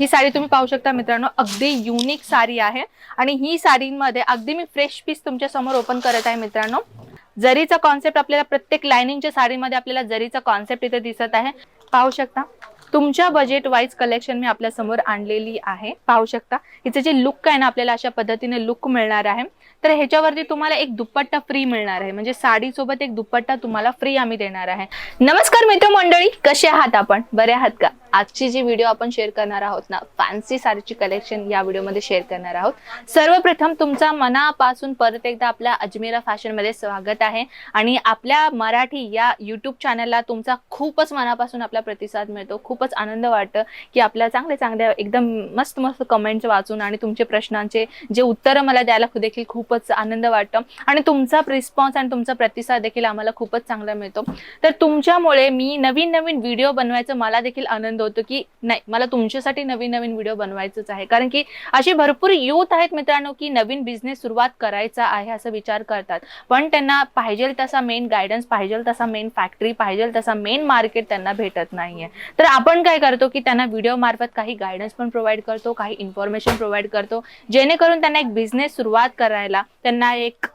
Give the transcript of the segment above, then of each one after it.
ही साडी तुम्ही पाहू शकता मित्रांनो अगदी युनिक साडी आहे. आणि ही साडीमध्ये अगदी मी फ्रेश पीस तुमच्यासमोर ओपन करत आहे मित्रांनो. जरीचा कॉन्सेप्ट आपल्याला प्रत्येक लाइनिंगच्या साडीमध्ये आपल्याला जरीचा कॉन्सेप्ट इथे दिसत आहे. पाहू शकता. तुमच्या बजेट वाईज कलेक्शन मी आपल्यासमोर आणलेली आहे. पाहू शकता. हिचं जे लुक आहे ना आपल्याला अशा पद्धतीने लुक मिळणार आहे. तर ह्याच्यावरती तुम्हाला एक दुपट्टा फ्री मिळणार आहे. म्हणजे साडीसोबत एक दुपट्टा तुम्हाला फ्री आम्ही देणार आहे. नमस्कार मित्र मंडळी कसे आहात आपण? बरे आहात का? आजची जी व्हिडिओ आपण शेअर करणार आहोत ना फॅन्सी साडीची कलेक्शन या व्हिडिओमध्ये शेअर करणार आहोत. सर्वप्रथम तुमचा मनापासून परत एकदा आपल्या अजमेरा फॅशनमध्ये स्वागत आहे. आणि आपल्या मराठी या युट्यूब चॅनलला तुमचा खूपच मनापासून आपला प्रतिसाद मिळतो. खूप खूपच आनंद वाटतं की आपल्या चांगले चांगल्या एकदम मस्त मस्त कमेंट्स वाचून आणि तुमचे प्रश्नांचे जे उत्तरं मला द्यायला देखील खूपच आनंद वाटतं. आणि तुमचा रिस्पॉन्स आणि तुमचा प्रतिसाद देखील आम्हाला खूपच चांगला मिळतो. तर तुमच्यामुळे मी नवीन नवीन व्हिडिओ बनवायचं मला देखील आनंद होतो की नाही मला तुमच्यासाठी नवीन नवीन व्हिडिओ बनवायचंच आहे. कारण की अशी भरपूर युथ आहेत मित्रांनो की नवीन बिझनेस सुरुवात करायचा आहे असं विचार करतात. पण त्यांना पाहिजे तसा मेन गायडन्स पाहिजे तसा मेन फॅक्टरी पाहिजे तसा मेन मार्केट त्यांना भेटत नाहीये. तर आपण आपण काय करतो की त्यांना व्हिडिओ मार्फत काही गायडन्स पण प्रोव्हाइड करतो काही इन्फॉर्मेशन प्रोव्हाइड करतो. जेणेकरून त्यांना एक बिझनेस सुरुवात करायला त्यांना एक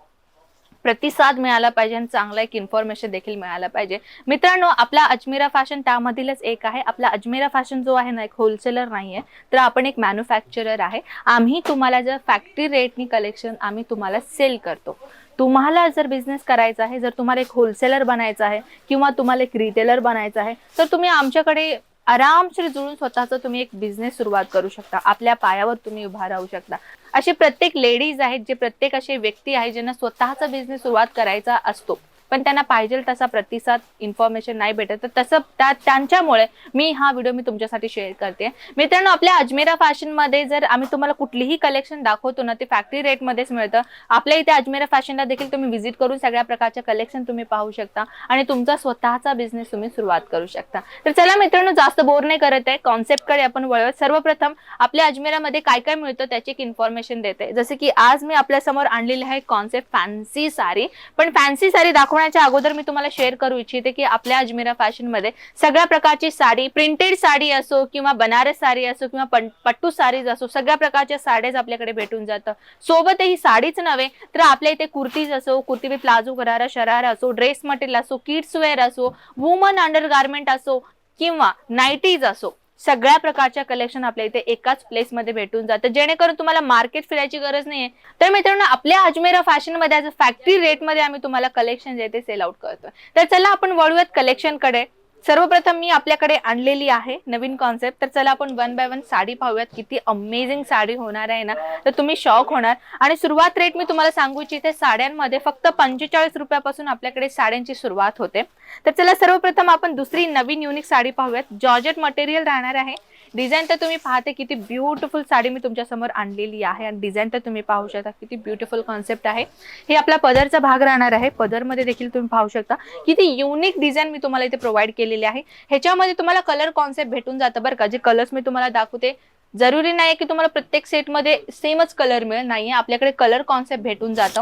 प्रतिसाद मिळाला पाहिजे आणि चांगला एक इन्फॉर्मेशन देखील मिळाला पाहिजे. मित्रांनो आपला अजमेरा फॅशन त्यामधीलच एक आहे. आपला अजमेरा फॅशन जो आहे ना एक होलसेलर नाही आहे तर आपण एक मॅन्युफॅक्चरर आहे. आम्ही तुम्हाला जर फॅक्टरी रेटनी कलेक्शन आम्ही तुम्हाला सेल करतो. तुम्हाला जर बिझनेस करायचा आहे जर तुम्हाला एक होलसेलर बनायचं आहे किंवा तुम्हाला एक रिटेलर बनायचं आहे तर तुम्ही आमच्याकडे आरामशीर जुळून स्वतःचा तुम्ही एक बिझनेस सुरुवात करू शकता. आपल्या पायावर तुम्ही उभा राहू शकता. असे प्रत्येक लेडीज आहेत जे प्रत्येक असे व्यक्ती आहेत ज्यांना स्वतःचा बिझनेस सुरुवात करायचा असतो. पण त्यांना पाहिजे तसा प्रतिसाद इन्फॉर्मेशन नाही भेटत. तर तसं त्या त्यांच्यामुळे मी हा व्हिडिओ मी तुमच्यासाठी शेअर करते. मित्रांनो आपल्या अजमेरा फॅशनमध्ये जर आम्ही तुम्हाला कुठलीही कलेक्शन दाखवतो ना ते फॅक्टरी रेटमध्येच मिळतं. आपल्या इथे अजमेरा फॅशनला देखील तुम्ही व्हिजिट करून सगळ्या प्रकारच्या कलेक्शन तुम्ही पाहू शकता आणि तुमचा स्वतःचा बिझनेस तुम्ही सुरुवात करू शकता. तर चला मित्रांनो जास्त बोर नाही करत आहे. कॉन्सेप्टकडे आपण वळवत सर्वप्रथम आपल्या अजमेरामध्ये काय काय मिळतं त्याची एक इन्फॉर्मेशन देते. जसे की आज मी आपल्यासमोर आणलेली आहे कॉन्सेप्ट फॅन्सी साडी. पण फॅन्सी साडी होण्याच्या अगोदर मी तुम्हाला शेअर करू इच्छिते की आपल्या अजमेरा फॅशनमध्ये सगळ्या प्रकारची साडी प्रिंटेड साडी असो किंवा बनारस साडी असो किंवा पट्टू साडीज असो सगळ्या प्रकारच्या साड्याच आपल्याकडे भेटून जातं. सोबत ही साडीच नव्हे तर आपल्या इथे कुर्तीज असो कुर्ती बी प्लाझो गरारा शरारा असो ड्रेस मटेरियल असो किड्स वेअर असो वुमन अंडर गार्मेंट असो किंवा नाईटीज असो सगळ्या प्रकारच्या कलेक्शन आपल्या इथे एकाच प्लेसमध्ये भेटून जातं. जेणेकरून तुम्हाला मार्केट फिरायची गरज नाहीये. तर मित्रांनो आपल्या अजमेरा फॅशनमध्ये फॅक्टरी रेटमध्ये आम्ही तुम्हाला कलेक्शन जे ते सेल आउट करतोय. तर चला आपण वळूयात कलेक्शनकडे. सर्वप्रथम मी आपल्याकडे आणलेली आहे नवीन कॉन्सेप्ट तर चला आपण वन बाय वन साडी पाहूयात. किती अमेझिंग साडी होणार आहे ना. तर तुम्ही शॉक होणार. आणि सुरुवात रेट मी तुम्हाला सांगू इच्छिते साड्यांमध्ये फक्त पंचेचाळीस रुपयापासून आपल्याकडे साड्यांची सुरुवात होते. तर चला सर्वप्रथम आपण दुसरी नवीन युनिक साडी पाहूयात. जॉर्जेट मटेरियल राहणार आहे. डिझाईन तर तुम्ही पाहते किती ब्युटिफुल साडी मी तुमच्यासमोर आणलेली आहे. आणि डिझाईन तर तुम्ही पाहू शकता किती ब्युटिफुल कॉन्सेप्ट आहे. हे आपला पदरचा भाग राहणार आहे. पदरमध्ये देखील तुम्ही पाहू शकता. किती युनिक डिझाईन मी तुम्हाला इथे प्रोव्हाइड केलेली आहे. ह्याच्यामध्ये तुम्हाला कलर कॉन्सेप्ट भेटून जातं बरं का. जे कलर्स मी तुम्हाला दाखवते जरुरी नाही की तुम्हाला प्रत्येक सेटमध्ये सेमच कलर मिळेल. नाहीये आपल्याकडे कलर कॉन्सेप्ट भेटून जातं.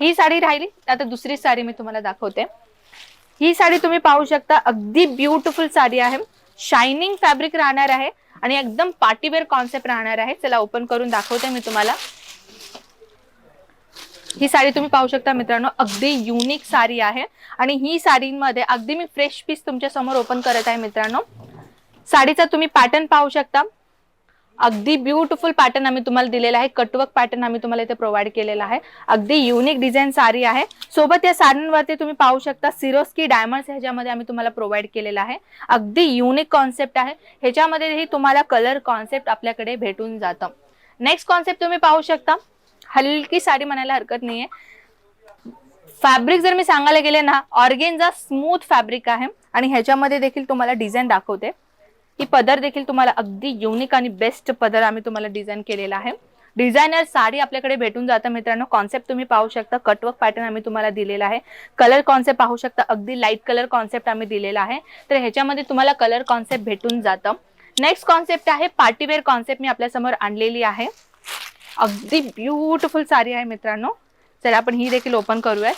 ही साडी राहिली. आता दुसरी साडी मी तुम्हाला दाखवते. ही साडी तुम्ही पाहू शकता. अगदी ब्युटिफुल साडी आहे. शायनिंग फॅब्रिक राहणार आहे आणि एकदम पार्टीवेअर कॉन्सेप्ट राहणार आहे. चला ओपन करून दाखवते मी तुम्हाला. ही साडी तुम्ही पाहू शकता मित्रांनो अगदी युनिक साडी आहे. आणि ही साडीमध्ये अगदी मी फ्रेश पीस तुमच्यासमोर ओपन करत आहे मित्रांनो. साडीचा तुम्ही पॅटर्न पाहू शकता. अगदी ब्युटिफुल पॅटर्न आम्ही तुम्हाला दिलेला आहे. कटवर्क पॅटर्न आम्ही तुम्हाला इथे प्रोव्हाइड केलेला आहे. अगदी युनिक डिझाईन साडी आहे. सोबत या साड्यांवरती तुम्ही पाहू शकता सिरोस्की डायमंड्स ह्याच्यामध्ये आम्ही तुम्हाला प्रोव्हाइड केलेला आहे. अगदी युनिक कॉन्सेप्ट आहे. ह्याच्यामध्येही तुम्हाला कलर कॉन्सेप्ट आपल्याकडे भेटून जातं. नेक्स्ट कॉन्सेप्ट तुम्ही पाहू शकता. हलकी साडी म्हणायला हरकत नाहीये. फॅब्रिक जर मी सांगायला गेले ना ऑर्गेनचा स्मूथ फॅब्रिक आहे. आणि ह्याच्यामध्ये देखील तुम्हाला डिझाईन दाखवते. ही पदर देखील तुम्हाला अगदी युनिक आणि बेस्ट पदर आम्ही तुम्हाला डिझाईन केलेला आहे. डिझायनर साडी आपल्याकडे भेटून जातं मित्रांनो. कॉन्सेप्ट तुम्ही पाहू शकता. कटवर्क पॅटर्न आम्ही तुम्हाला दिलेला आहे. कलर कॉन्सेप्ट पाहू शकता. अगदी लाइट कलर कॉन्सेप्ट आम्ही दिलेला आहे. तर ह्याच्यामध्ये तुम्हाला कलर कॉन्सेप्ट भेटून जातं. नेक्स्ट कॉन्सेप्ट आहे पार्टीवेअर कॉन्सेप्ट मी आपल्यासमोर आणलेली आहे. अगदी ब्युटिफुल साडी आहे मित्रांनो. चला आपण ही देखील ओपन करूया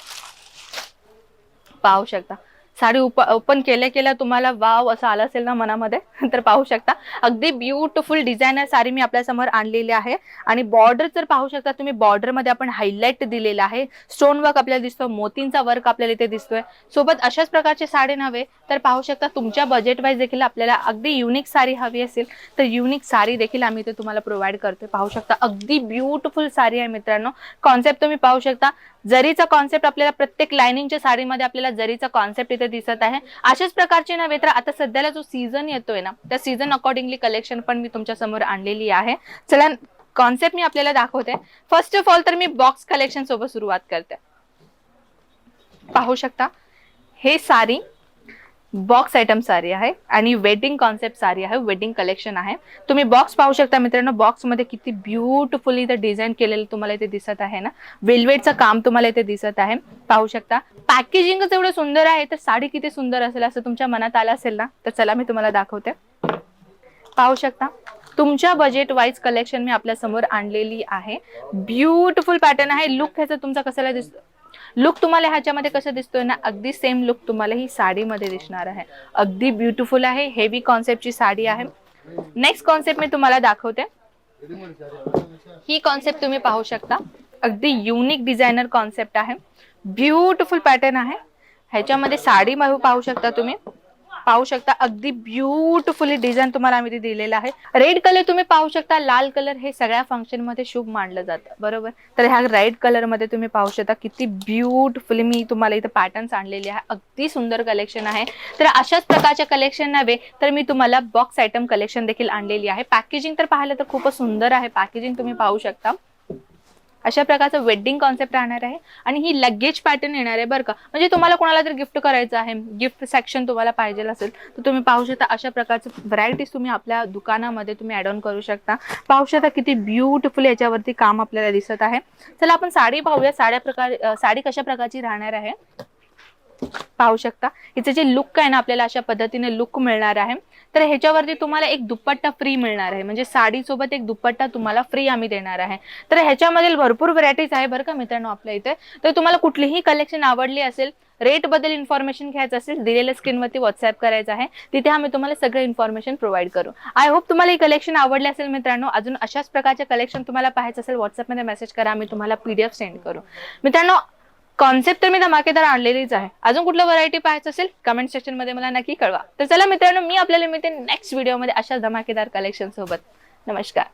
पाहू शकता. साडी उप ओपन केल्या केल्या तुम्हाला वाव असं आलं असेल ना मनामध्ये तर पाहू शकता. अगदी ब्युटिफुल डिझायनर साडी मी आपल्यासमोर आणलेली आहे. आणि बॉर्डर जर पाहू शकता तुम्ही बॉर्डरमध्ये आपण हायलाइट दिलेला आहे. स्टोन वर्क आपल्याला दिसतो मोतींचा वर्क आपल्याला इथे दिसतोय. सोबत अशाच प्रकारचे साडी नव्हे तर पाहू शकता तुमच्या बजेट वाईज देखील आपल्याला अगदी युनिक साडी हवी असेल तर युनिक साडी देखील आम्ही इथे तुम्हाला प्रोव्हाइड करतोय. पाहू शकता अगदी ब्युटिफुल साडी आहे मित्रांनो. कॉन्सेप्ट तुम्ही पाहू शकता. जरीचा कॉन्सेप्ट आपल्याला प्रत्येक लाईनिंगच्या साडीमध्ये आपल्याला जरीचा कॉन्सेप्ट इथे दिसत आहे. अशाच प्रकारचे नव्हे तर आता सध्याला जो सीझन येतोय ना त्या सीझन अकॉर्डिंगली कलेक्शन पण मी तुमच्यासमोर आणलेली आहे. चला कॉन्सेप्ट मी आपल्याला दाखवते. फर्स्ट ऑफ ऑल तर मी बॉक्स कलेक्शन सोबत सुरुवात करते. पाहू शकता? हे सारी बॉक्स आयटम साडी आहे आणि वेडिंग कॉन्सेप्ट साडी आहे वेडिंग कलेक्शन आहे. तुम्ही बॉक्स पाहू शकता मित्रांनो बॉक्समध्ये किती ब्युटिफुली इथे डिझाईन केलेलं तुम्हाला इथे दिसत आहे ना. वेल्वेटचं काम तुम्हाला इथे दिसत आहे. पाहू शकता. पॅकेजिंगच एवढं सुंदर आहे तर साडी किती सुंदर असेल असं तुमच्या मनात आलं असेल ना तर चला मी तुम्हाला दाखवते. पाहू शकता. तुमच्या बजेट वाईज कलेक्शन मी आपल्यासमोर आणलेली आहे. ब्युटिफुल पॅटर्न आहे. लुक ह्याचा तुमचा कसाला दिसतो लुक तुम्हाला ह्याच्यामध्ये कसं दिसतोय ना अगदी सेम लुक तुम्हाला ही साडीमध्ये दिसणार आहे. अगदी ब्युटिफुल आहे हेवी कॉन्सेप्टची साडी आहे. नेक्स्ट कॉन्सेप्ट मी तुम्हाला दाखवते. ही कॉन्सेप्ट तुम्ही पाहू शकता. अगदी युनिक डिझायनर कॉन्सेप्ट आहे. ब्युटिफुल पॅटर्न आहे. ह्याच्यामध्ये साडी पाहू पाहू शकता तुम्ही. पाहू शकता. अगदी ब्युटिफुली डिझाईन तुम्हाला आम्ही दिलेला आहे. रेड कलर तुम्ही पाहू शकता. लाल कलर हे सगळ्या फंक्शनमध्ये शुभ मानलं जातं. बरोबर? तर ह्या रेड कलरमध्ये तुम्ही पाहू शकता. किती ब्युटिफुली मी तुम्हाला इथे पॅटर्न्स आणलेले आहे. अगदी सुंदर कलेक्शन आहे. तर अशाच प्रकारच्या कलेक्शन नव्हे तर मी तुम्हाला बॉक्स आयटम कलेक्शन देखील आणलेली आहे. पॅकेजिंग तर पाहिलं तर खूपच सुंदर आहे. पॅकेजिंग तुम्ही पाहू शकता. अशा प्रकारचं वेडिंग कॉन्सेप्ट राहणार आहे. आणि ही लगेज पॅटर्न येणार आहे बरं का. म्हणजे तुम्हाला कोणाला जर गिफ्ट करायचं आहे गिफ्ट सेक्शन तुम्हाला पाहिजे असेल तर तुम्ही पाहू शकता अशा प्रकारचं व्हरायटीज तुम्ही आपल्या दुकानामध्ये तुम्ही ऍड ऑन करू शकता. पाहू शकता किती ब्युटिफुल याच्यावरती काम आपल्याला दिसत आहे. चला आपण साडी पाहूया. साड्या प्रकार साडी कशा प्रकारची राहणार आहे? पाहू शकता. हिचं जे लुक आहे ना आपल्याला अशा पद्धतीने लुक मिळणार आहे. तर ह्याच्यावरती तुम्हाला एक दुपट्टा फ्री मिळणार आहे. म्हणजे साडीसोबत एक दुपट्टा तुम्हाला फ्री आम्ही देणार आहे. तर ह्याच्यामधील भरपूर व्हरायटीज आहे बरं का मित्रांनो आपल्या इथे. तर तुम्हाला कुठलीही कलेक्शन आवडली असेल रेटबद्दल इन्फॉर्मेशन घ्यायचं असेल दिलेल्या स्क्रीनवरती व्हॉट्सअप करायचं आहे. तिथे आम्ही तुम्हाला सगळं इन्फॉर्मेशन प्रोव्हाइड करू. आय होप तुम्हाला हे कलेक्शन आवडले असेल मित्रांनो. अजून अशाच प्रकारचे कलेक्शन तुम्हाला पाहायचं असेल व्हॉट्सअपमध्ये मेसेज करा. आम्ही तुम्हाला पीडीएफ सेंड करू. मित्रांनो कॉन्सेप्ट तर मी धमाकेदार आणलेलीच आहे. अजून कुठलं व्हरायटी पाहायचं असेल कमेंट सेक्शनमध्ये मला नक्की कळवा. तर चला मित्रांनो मी आपल्याला मिळते नेक्स्ट व्हिडिओमध्ये अशा धमाकेदार कलेक्शन सोबत. नमस्कार.